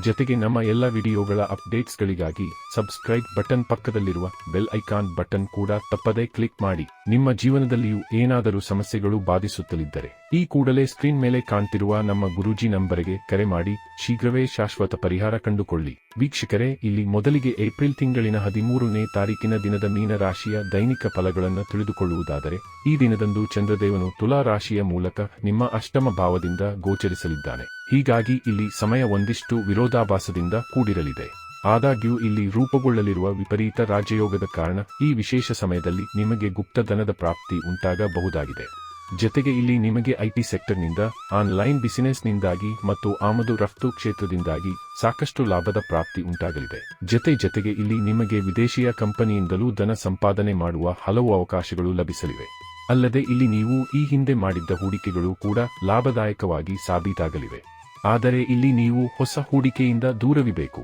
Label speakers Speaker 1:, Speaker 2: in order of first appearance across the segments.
Speaker 1: ಜೊತೆಗೆ ನಮ್ಮ ಎಲ್ಲ ವಿಡಿಯೋಗಳ ಅಪ್ಡೇಟ್ಸ್ಗಳಿಗಾಗಿ ಸಬ್ಸ್ಕ್ರೈಬ್ ಬಟನ್ ಪಕ್ಕದಲ್ಲಿರುವ ಬೆಲ್ ಐಕಾನ್ ಬಟನ್ ಕೂಡ ತಪ್ಪದೇ ಕ್ಲಿಕ್ ಮಾಡಿ. ನಿಮ್ಮ ಜೀವನದಲ್ಲಿಯೂ ಏನಾದರೂ ಸಮಸ್ಯೆಗಳು ಬಾಧಿಸುತ್ತಲಿದ್ದರೆ ಈ ಕೂಡಲೇ ಸ್ಕ್ರೀನ್ ಮೇಲೆ ಕಾಣ್ತಿರುವ ನಮ್ಮ ಗುರೂಜಿ ನಂಬರಿಗೆ ಕರೆ ಮಾಡಿ. ಶೀಘ್ರವೇ ಶಾಶ್ವತ ಪರಿಹಾರ ಕಂಡುಕೊಳ್ಳಿ. ವೀಕ್ಷಕರೇ, ಇಲ್ಲಿ ಮೊದಲಿಗೆ ಏಪ್ರಿಲ್ ತಿಂಗಳಿನ ಹದಿಮೂರನೇ ತಾರೀಕಿನ ದಿನದ ಮೀನ ರಾಶಿಯ ದೈನಿಕ ಫಲಗಳನ್ನು ತಿಳಿದುಕೊಳ್ಳುವುದಾದರೆ, ಈ ದಿನದಂದು ಚಂದ್ರದೇವನು ತುಲಾ ರಾಶಿಯ ಮೂಲಕ ನಿಮ್ಮ ಅಷ್ಟಮ ಭಾವದಿಂದ ಗೋಚರಿಸಲಿದ್ದಾನೆ. ಹೀಗಾಗಿ ಇಲ್ಲಿ ಸಮಯ ಒಂದಿಷ್ಟು ವಿರೋಧಾಭಾಸದಿಂದ ಕೂಡಿರಲಿದೆ. ಆದಾಗ್ಯೂ ಇಲ್ಲಿ ರೂಪುಗೊಳ್ಳಲಿರುವ ವಿಪರೀತ ರಾಜಯೋಗದ ಕಾರಣ ಈ ವಿಶೇಷ ಸಮಯದಲ್ಲಿ ನಿಮಗೆ ಗುಪ್ತಧನದ ಪ್ರಾಪ್ತಿ ಉಂಟಾಗಬಹುದಾಗಿದೆ. ಜೊತೆಗೆ ಇಲ್ಲಿ ನಿಮಗೆ ಐಟಿ ಸೆಕ್ಟರ್ನಿಂದ, ಆನ್ಲೈನ್ ಬಿಸಿನೆಸ್ನಿಂದಾಗಿ ಮತ್ತು ಆಮದು ರಫ್ತು ಕ್ಷೇತ್ರದಿಂದಾಗಿ ಸಾಕಷ್ಟು ಲಾಭದ ಪ್ರಾಪ್ತಿ ಉಂಟಾಗಲಿದೆ. ಜತೆ ಜೊತೆಗೆ ಇಲ್ಲಿ ನಿಮಗೆ ವಿದೇಶಿಯ ಕಂಪನಿಯಿಂದಲೂ ಧನ ಸಂಪಾದನೆ ಮಾಡುವ ಹಲವು ಅವಕಾಶಗಳು ಲಭಿಸಲಿವೆ. ಅಲ್ಲದೆ ಇಲ್ಲಿ ನೀವು ಈ ಹಿಂದೆ ಮಾಡಿದ್ದ ಹೂಡಿಕೆಗಳು ಕೂಡ ಲಾಭದಾಯಕವಾಗಿ ಸಾಬೀತಾಗಲಿವೆ. ಆದರೆ ಇಲ್ಲಿ ನೀವು ಹೊಸ ಹೂಡಿಕೆಯಿಂದ ದೂರವಿಬೇಕು.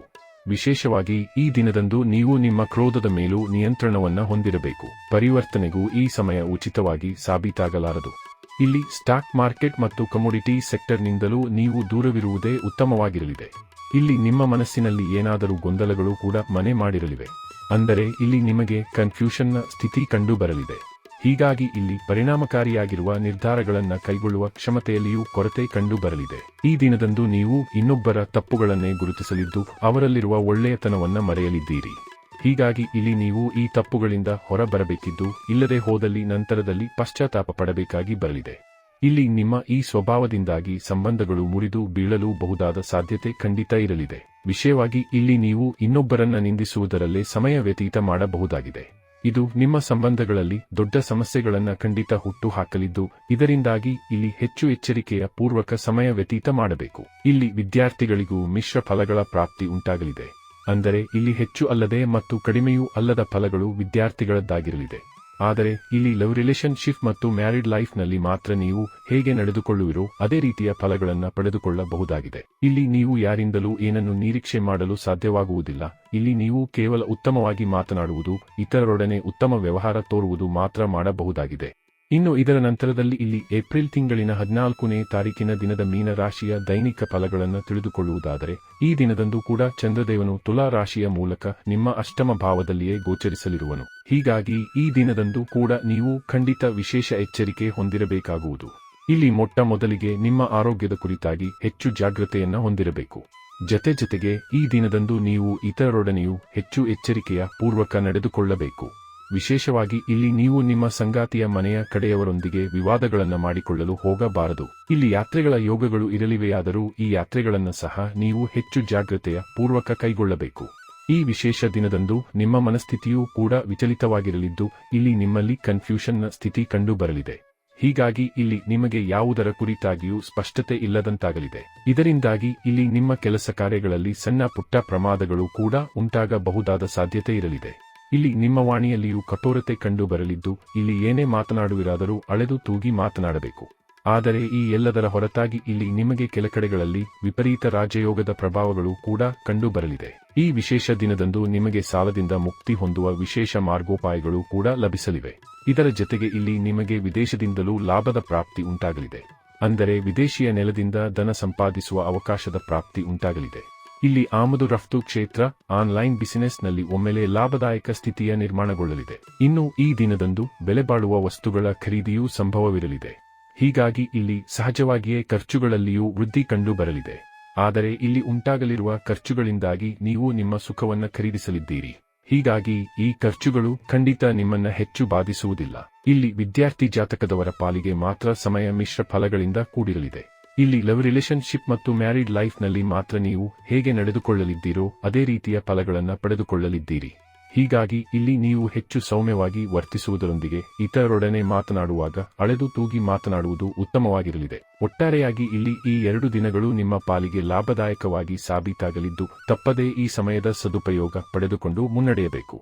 Speaker 1: ವಿಶೇಷವಾಗಿ ಈ ದಿನದಂದು ನೀವು ನಿಮ್ಮ ಕ್ರೋಧದ ಮೇಲೂ ನಿಯಂತ್ರಣವನ್ನು ಹೊಂದಿರಬೇಕು. ಪರಿವರ್ತನೆಗೂ ಈ ಸಮಯ ಉಚಿತವಾಗಿ ಸಾಬೀತಾಗಲಾರದು. ಇಲ್ಲಿ ಸ್ಟಾಕ್ ಮಾರ್ಕೆಟ್ ಮತ್ತು ಕಮೋಡಿಟಿ ಸೆಕ್ಟರ್ನಿಂದಲೂ ನೀವು ದೂರವಿರುವುದೇ ಉತ್ತಮವಾಗಿರಲಿದೆ. ಇಲ್ಲಿ ನಿಮ್ಮ ಮನಸ್ಸಿನಲ್ಲಿ ಏನಾದರೂ ಗೊಂದಲಗಳು ಕೂಡ ಮನೆ ಮಾಡಿರಲಿವೆ. ಅಂದರೆ ಇಲ್ಲಿ ನಿಮಗೆ ಕನ್ಫ್ಯೂಷನ್ನ ಸ್ಥಿತಿ ಕಂಡುಬರಲಿದೆ. ಹೀಗಾಗಿ ಇಲ್ಲಿ ಪರಿಣಾಮಕಾರಿಯಾಗಿರುವ ನಿರ್ಧಾರಗಳನ್ನು ಕೈಗೊಳ್ಳುವ ಕ್ಷಮತೆಯಲ್ಲಿಯೂ ಕೊರತೆ ಕಂಡು ಬರಲಿದೆ ಈ ದಿನದಂದು ನೀವು ಇನ್ನೊಬ್ಬರ ತಪ್ಪುಗಳನ್ನೇ ಗುರುತಿಸಲಿದ್ದು ಅವರಲ್ಲಿರುವ ಒಳ್ಳೆಯತನವನ್ನು ಮರೆಯಲಿದ್ದೀರಿ. ಹೀಗಾಗಿ ಇಲ್ಲಿ ನೀವು ಈ ತಪ್ಪುಗಳಿಂದ ಹೊರಬರಬೇಕಿದ್ದು ಇಲ್ಲದೆ ಹೋದಲ್ಲಿ ನಂತರದಲ್ಲಿ ಪಶ್ಚಾತ್ತಾಪ ಪಡಬೇಕಾಗಿ ಬರಲಿದೆ. ಇಲ್ಲಿ ನಿಮ್ಮ ಈ ಸ್ವಭಾವದಿಂದಾಗಿ ಸಂಬಂಧಗಳು ಮುರಿದು ಬೀಳಲು ಬಹುದಾದ ಸಾಧ್ಯತೆ ಖಂಡಿತ ಇರಲಿದೆ. ವಿಷಯವಾಗಿ ಇಲ್ಲಿ ನೀವು ಇನ್ನೊಬ್ಬರನ್ನ ನಿಂದಿಸುವುದರಲ್ಲೇ ಸಮಯ ವ್ಯತೀತ ಮಾಡಬಹುದಾಗಿದೆ. ಇದು ನಿಮ್ಮ ಸಂಬಂಧಗಳಲ್ಲಿ ದೊಡ್ಡ ಸಮಸ್ಯೆಗಳನ್ನು ಖಂಡಿತ ಹುಟ್ಟು ಹಾಕಲಿದ್ದು ಇದರಿಂದಾಗಿ ಇಲ್ಲಿ ಹೆಚ್ಚು ಎಚ್ಚರಿಕೆಯ ಪೂರ್ವಕ ಸಮಯ ವ್ಯತೀತ ಮಾಡಬೇಕು. ಇಲ್ಲಿ ವಿದ್ಯಾರ್ಥಿಗಳಿಗೂ ಮಿಶ್ರ ಫಲಗಳ ಪ್ರಾಪ್ತಿ ಉಂಟಾಗಲಿದೆ. ಅಂದರೆ ಇಲ್ಲಿ ಹೆಚ್ಚು ಅಲ್ಲದೆ ಮತ್ತು ಕಡಿಮೆಯೂ ಅಲ್ಲದ ಫಲಗಳು ವಿದ್ಯಾರ್ಥಿಗಳದ್ದಾಗಿರಲಿದೆ. ಆದರೆ, ಇಲ್ಲಿ ಲವ್ ರಿಲೇಶನ್ಶಿಪ್ ಮತ್ತು ಮ್ಯಾರಿಡ್ ಲೈಫ್ನಲ್ಲಿ ಮಾತ್ರ ನೀವು ಹೇಗೆ ನಡೆದುಕೊಳ್ಳುವಿರೋ ಅದೇ ರೀತಿಯ ಫಲಗಳನ್ನು ಪಡೆದುಕೊಳ್ಳಬಹುದಾಗಿದೆ. ಇಲ್ಲಿ ನೀವು ಯಾರಿಂದಲೂ ಏನನ್ನು ನಿರೀಕ್ಷೆ ಮಾಡಲು ಸಾಧ್ಯವಾಗುವುದಿಲ್ಲ. ಇಲ್ಲಿ ನೀವು ಕೇವಲ ಉತ್ತಮವಾಗಿ ಮಾತನಾಡುವುದು, ಇತರರೊಡನೆ ಉತ್ತಮ ವ್ಯವಹಾರ ತೋರುವುದು ಮಾತ್ರ ಮಾಡಬಹುದಾಗಿದೆ. ಇನ್ನು ಇದರ ನಂತರದಲ್ಲಿ ಇಲ್ಲಿ ಏಪ್ರಿಲ್ ತಿಂಗಳಿನ ಹದಿನಾಲ್ಕನೇ ತಾರೀಕಿನ ದಿನದ ಮೀನ ರಾಶಿಯ ದೈನಿಕ ಫಲಗಳನ್ನು ತಿಳಿದುಕೊಳ್ಳುವುದಾದರೆ, ಈ ದಿನದಂದು ಕೂಡ ಚಂದ್ರದೇವನು ತುಲಾ ರಾಶಿಯ ಮೂಲಕ ನಿಮ್ಮ ಅಷ್ಟಮ ಭಾವದಲ್ಲಿಯೇ ಗೋಚರಿಸಲಿರುವನು. ಹೀಗಾಗಿ ಈ ದಿನದಂದು ಕೂಡ ನೀವು ಖಂಡಿತ ವಿಶೇಷ ಎಚ್ಚರಿಕೆ ಹೊಂದಿರಬೇಕಾಗುವುದು. ಇಲ್ಲಿ ಮೊಟ್ಟ ಮೊದಲಿಗೆ ನಿಮ್ಮ ಆರೋಗ್ಯದ ಕುರಿತಾಗಿ ಹೆಚ್ಚು ಜಾಗ್ರತೆಯನ್ನ ಹೊಂದಿರಬೇಕು. ಜತೆ ಜತೆಗೆ ಈ ದಿನದಂದು ನೀವು ಇತರರೊಡನೆಯೂ ಹೆಚ್ಚು ಎಚ್ಚರಿಕೆಯ ಪೂರ್ವಕ ನಡೆದುಕೊಳ್ಳಬೇಕು. ವಿಶೇಷವಾಗಿ ಇಲ್ಲಿ ನೀವು ನಿಮ್ಮ ಸಂಗಾತಿಯ ಮನೆಯ ಕಡೆಯವರೊಂದಿಗೆ ವಿವಾದಗಳನ್ನು ಮಾಡಿಕೊಳ್ಳಲು ಹೋಗಬಾರದು. ಇಲ್ಲಿ ಯಾತ್ರೆಗಳ ಯೋಗಗಳು ಇರಲಿವೆಯಾದರೂ ಈ ಯಾತ್ರೆಗಳನ್ನು ಸಹ ನೀವು ಹೆಚ್ಚು ಜಾಗ್ರತೆಯ ಪೂರ್ವಕ ಕೈಗೊಳ್ಳಬೇಕು. ಈ ವಿಶೇಷ ದಿನದಂದು ನಿಮ್ಮ ಮನಸ್ಥಿತಿಯೂ ಕೂಡ ವಿಚಲಿತವಾಗಿರಲಿದ್ದು, ಇಲ್ಲಿ ನಿಮ್ಮಲ್ಲಿ ಕನ್ಫ್ಯೂಷನ್ನ ಸ್ಥಿತಿ ಕಂಡುಬರಲಿದೆ. ಹೀಗಾಗಿ ಇಲ್ಲಿ ನಿಮಗೆ ಯಾವುದರ ಕುರಿತಾಗಿಯೂ ಸ್ಪಷ್ಟತೆ ಇಲ್ಲದಂತಾಗಲಿದೆ. ಇದರಿಂದಾಗಿ ಇಲ್ಲಿ ನಿಮ್ಮ ಕೆಲಸ ಕಾರ್ಯಗಳಲ್ಲಿ ಸಣ್ಣ ಪುಟ್ಟ ಪ್ರಮಾದಗಳು ಕೂಡ ಉಂಟಾಗಬಹುದಾದ ಸಾಧ್ಯತೆ ಇರಲಿದೆ. ಇಲ್ಲಿ ನಿಮ್ಮ ವಾಣಿಯಲ್ಲಿಯೂ ಕಠೋರತೆ ಕಂಡು ಬರಲಿದ್ದು, ಇಲ್ಲಿ ಏನೇ ಮಾತನಾಡುವಿರಾದರೂ ಅಳೆದು ತೂಗಿ ಮಾತನಾಡಬೇಕು. ಆದರೆ ಈ ಎಲ್ಲದರ ಹೊರತಾಗಿ ಇಲ್ಲಿ ನಿಮಗೆ ಕೆಲಕಡೆಗಳಲ್ಲಿ ವಿಪರೀತ ರಾಜಯೋಗದ ಪ್ರಭಾವಗಳು ಕೂಡ ಕಂಡು ಬರಲಿದೆ. ಈ ವಿಶೇಷ ದಿನದಂದು ನಿಮಗೆ ಸಾಲದಿಂದ ಮುಕ್ತಿ ಹೊಂದುವ ವಿಶೇಷ ಮಾರ್ಗೋಪಾಯಗಳು ಕೂಡ ಲಭಿಸಲಿವೆ. ಇದರ ಜೊತೆಗೆ ಇಲ್ಲಿ ನಿಮಗೆ ವಿದೇಶದಿಂದಲೂ ಲಾಭದ ಪ್ರಾಪ್ತಿ ಉಂಟಾಗಲಿದೆ. ಅಂದರೆ ವಿದೇಶಿಯ ನೆಲದಿಂದ ಧನ ಸಂಪಾದಿಸುವ ಅವಕಾಶದ ಪ್ರಾಪ್ತಿ ಉಂಟಾಗಲಿದೆ. ಇಲ್ಲಿ ಆಮದು ರಫ್ತು ಕ್ಷೇತ್ರ, ಆನ್ಲೈನ್ ಬಿಸಿನೆಸ್ನಲ್ಲಿ ಒಮ್ಮೆಲೆ ಲಾಭದಾಯಕ ಸ್ಥಿತಿಯ ನಿರ್ಮಾಣಗೊಳ್ಳಲಿದೆ. ಇನ್ನು ಈ ದಿನದಂದು ಬೆಲೆಬಾಳುವ ವಸ್ತುಗಳ ಖರೀದಿಯೂ ಸಂಭವವಿರಲಿದೆ. ಹೀಗಾಗಿ ಇಲ್ಲಿ ಸಹಜವಾಗಿಯೇ ಖರ್ಚುಗಳಲ್ಲಿಯೂ ವೃದ್ಧಿ ಕಂಡು ಬರಲಿದೆ ಆದರೆ ಇಲ್ಲಿ ಉಂಟಾಗಲಿರುವ ಖರ್ಚುಗಳಿಂದಾಗಿ ನೀವು ನಿಮ್ಮ ಸುಖವನ್ನ ಖರೀದಿಸಲಿದ್ದೀರಿ. ಹೀಗಾಗಿ ಈ ಖರ್ಚುಗಳು ಖಂಡಿತ ನಿಮ್ಮನ್ನ ಹೆಚ್ಚು ಬಾಧಿಸುವುದಿಲ್ಲ. ಇಲ್ಲಿ ವಿದ್ಯಾರ್ಥಿ ಜಾತಕದವರ ಪಾಲಿಗೆ ಮಾತ್ರ ಸಮಯ ಮಿಶ್ರ ಫಲಗಳಿಂದ ಕೂಡಿರಲಿದೆ. ಇಲ್ಲಿ ಲವ್ ರಿಲೇಶನ್ಶಿಪ್ ಮತ್ತು ಮ್ಯಾರಿಡ್ ಲೈಫ್ನಲ್ಲಿ ಮಾತ್ರ ನೀವು ಹೇಗೆ ನಡೆದುಕೊಳ್ಳಲಿದ್ದೀರೋ ಅದೇ ರೀತಿಯ ಫಲಗಳನ್ನು ಪಡೆದುಕೊಳ್ಳಲಿದ್ದೀರಿ. ಹೀಗಾಗಿ ಇಲ್ಲಿ ನೀವು ಹೆಚ್ಚು ಸೌಮ್ಯವಾಗಿ ವರ್ತಿಸುವುದರೊಂದಿಗೆ ಇತರರೊಡನೆ ಮಾತನಾಡುವಾಗ ಅಳೆದು ತೂಗಿ ಮಾತನಾಡುವುದು ಉತ್ತಮವಾಗಿರಲಿದೆ. ಒಟ್ಟಾರೆಯಾಗಿ ಇಲ್ಲಿ ಈ ಎರಡು ದಿನಗಳು ನಿಮ್ಮ ಪಾಲಿಗೆ ಲಾಭದಾಯಕವಾಗಿ ಸಾಬೀತಾಗಲಿದ್ದು ತಪ್ಪದೇ ಈ ಸಮಯದ ಸದುಪಯೋಗ ಪಡೆದುಕೊಂಡು ಮುನ್ನಡೆಯಬೇಕು.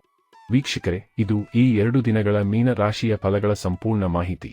Speaker 1: ವೀಕ್ಷಕರೇ, ಇದು ಈ ಎರಡು ದಿನಗಳ ಮೀನ ರಾಶಿಯ ಫಲಗಳ ಸಂಪೂರ್ಣ ಮಾಹಿತಿ.